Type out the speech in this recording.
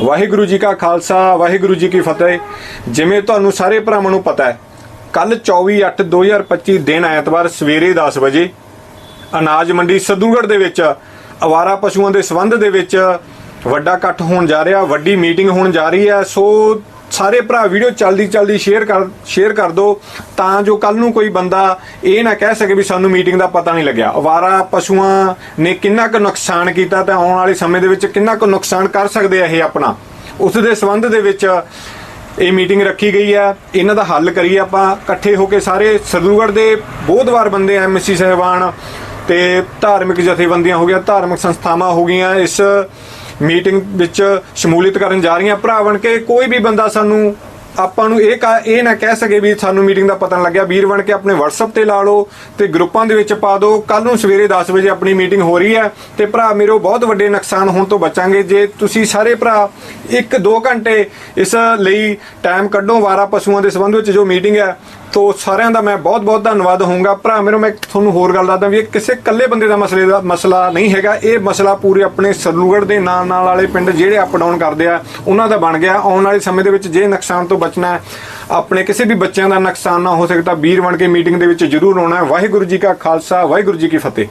ਵਾਹਿਗੁਰੂ ਜੀ ਕਾ ਖਾਲਸਾ, ਵਾਹਿਗੁਰੂ ਜੀ ਕੀ ਫਤਿਹ। ਜਿਵੇਂ ਤੁਹਾਨੂੰ ਸਾਰੇ ਭਰਾਵਾਂ ਨੂੰ ਪਤਾ ਹੈ ਕੱਲ 24/8/2025 ਦਿਨ ਐਤਵਾਰ ਸਵੇਰੇ 10 ਵਜੇ, ਅਨਾਜ ਮੰਡੀ ਸਦੂਗੜ ਦੇ ਵਿੱਚ, ਅਵਾਰਾ ਪਸ਼ੂਆਂ ਦੇ ਸੰਬੰਧ ਦੇ ਵਿੱਚ ਵੱਡਾ ਇਕੱਠ ਹੋਣ ਜਾ ਰਿਹਾ, ਵੱਡੀ ਮੀਟਿੰਗ ਹੋਣ ਜਾ ਰਹੀ ਹੈ। ਸੋ ਸਾਰੇ ਭਰਾ ਵੀਡੀਓ ਜਲਦੀ ਜਲਦੀ ਸ਼ੇਅਰ ਕਰ ਸ਼ੇਅਰ ਕਰ ਦਿਓ ਤਾਂ ਜੋ ਕੱਲ ਨੂੰ ਕੋਈ ਬੰਦਾ ਇਹ ਨਾ ਕਹਿ ਸਕੇ ਵੀ ਸਾਨੂੰ ਮੀਟਿੰਗ ਦਾ ਪਤਾ ਨਹੀਂ ਲੱਗਿਆ। ਅਵਾਰਾ ਪਸ਼ੂਆਂ ਨੇ ਕਿੰਨਾ ਕੁ ਨੁਕਸਾਨ ਕੀਤਾ ਤੇ ਆਉਣ ਵਾਲੇ ਸਮੇਂ ਦੇ ਵਿੱਚ ਕਿੰਨਾ ਕੁ ਨੁਕਸਾਨ ਕਰ ਸਕਦੇ ਆ ਇਹ ਆਪਣਾ। ਉਸ ਦੇ ਸੰਬੰਧ ਦੇ ਵਿੱਚ ਇਹ ਮੀਟਿੰਗ ਰੱਖੀ ਗਈ ਹੈ ਇਹਨਾਂ ਦਾ ਹੱਲ ਕਰੀਏ ਆਪਾਂ। ਇਕੱਠੇ ਹੋ ਕੇ ਸਾਰੇ ਸਰਦੂਗੜ ਦੇ ਬਹੁਤ ਵਾਰ ਬੰਦੇ ਐਮਸੀ ਸਹਿਬਾਨ ਤੇ ਧਾਰਮਿਕ ਜਥੇਬੰਦੀਆਂ ਹੋ ਗਿਆ ਧਾਰਮਿਕ ਸੰਸਥਾਵਾਂ ਹੋ ਗਈਆਂ। ਇਸ ਮੀਟਿੰਗ ਵਿੱਚ ਸ਼ਮੂਲੀਅਤ ਕਰਨ ਜਾ ਰਹੀਆਂ ਭਰਾ ਬਣ ਕੇ, ਕੋਈ ਵੀ ਬੰਦਾ ਸਾਨੂੰ ਆਪਾਂ ਨੂੰ ਇਹ ਕਾ- ਇਹ ਨਾ ਕਹਿ ਸਕੇ ਵੀ ਸਾਨੂੰ ਮੀਟਿੰਗ ਦਾ ਪਤਾ ਲੱਗਿਆ। ਵੀਰ ਬਣ ਕੇ ਆਪਣੇ WhatsApp ਤੇ ਲਾ ਲਓ ਤੇ ਗਰੁੱਪਾਂ ਦੇ ਵਿੱਚ ਪਾ ਦਿਓ। ਕੱਲ ਨੂੰ ਸਵੇਰੇ 10 ਵਜੇ ਆਪਣੀ ਮੀਟਿੰਗ ਹੋ ਰਹੀ ਹੈ ਤੇ ਭਰਾ, ਮੇਰੋ ਬਹੁਤ ਵੱਡੇ ਨੁਕਸਾਨ ਹੋਣ ਤੋਂ ਬਚਾਂਗੇ। ਜੇ ਤੁਸੀਂ ਸਾਰੇ ਭਰਾ 1-2 ਘੰਟੇ ਇਸ ਲਈ ਟਾਈਮ ਕੱਢੋ ਵਾਰਾ ਪਸ਼ੂਆਂ ਦੇ ਸੰਬੰਧ ਵਿੱਚ ਜੋ ਮੀਟਿੰਗ ਹੈ ਤੋ ਸਾਰਿਆਂ ਦਾ ਮੈਂ ਬਹੁਤ ਬਹੁਤ ਧੰਨਵਾਦ ਹੋਊਂਗਾ। ਭਰਾ, ਮੇਰੋ ਮੈਂ ਤੁਹਾਨੂੰ ਹੋਰ ਗੱਲ ਦੱਸਦਾ ਵੀ ਇਹ ਕਿਸੇ ਇਕੱਲੇ ਬੰਦੇ ਦਾ ਮਸਲੇ ਦਾ ਮਸਲਾ ਨਹੀਂ ਹੈਗਾ। ਇਹ ਮਸਲਾ ਪੂਰੇ ਆਪਣੇ ਸਰਲੂਗੜ ਦੇ ਨਾਲ ਨਾਲ ਵਾਲੇ ਪਿੰਡ ਜਿਹੜੇ ਅਪ ਡਾਊਨ ਕਰਦੇ ਆ, ਉਹਨਾਂ ਦਾ ਬਣ ਗਿਆ। ਆਉਣ ਵਾਲੇ ਸਮੇਂ ਦੇ ਵਿੱਚ ਜੇ ਨੁਕਸਾਨ ਤੋਂ ਬਚਣਾ ਹੈ, ਆਪਣੇ ਕਿਸੇ ਵੀ ਬੱਚਿਆਂ ਦਾ ਨੁਕਸਾਨ ਨਾ ਹੋ ਸਕਦਾ ਵੀਰ ਬਣ ਕੇ ਮੀਟਿੰਗ ਦੇ ਵਿੱਚ ਜ਼ਰੂਰ ਆਉਣਾ ਹੈ। ਵਾਹਿਗੁਰੂ ਜੀ ਕਾ ਖਾਲਸਾ, ਵਾਹਿਗੁਰੂ ਜੀ ਕੀ ਫਤਿਹ।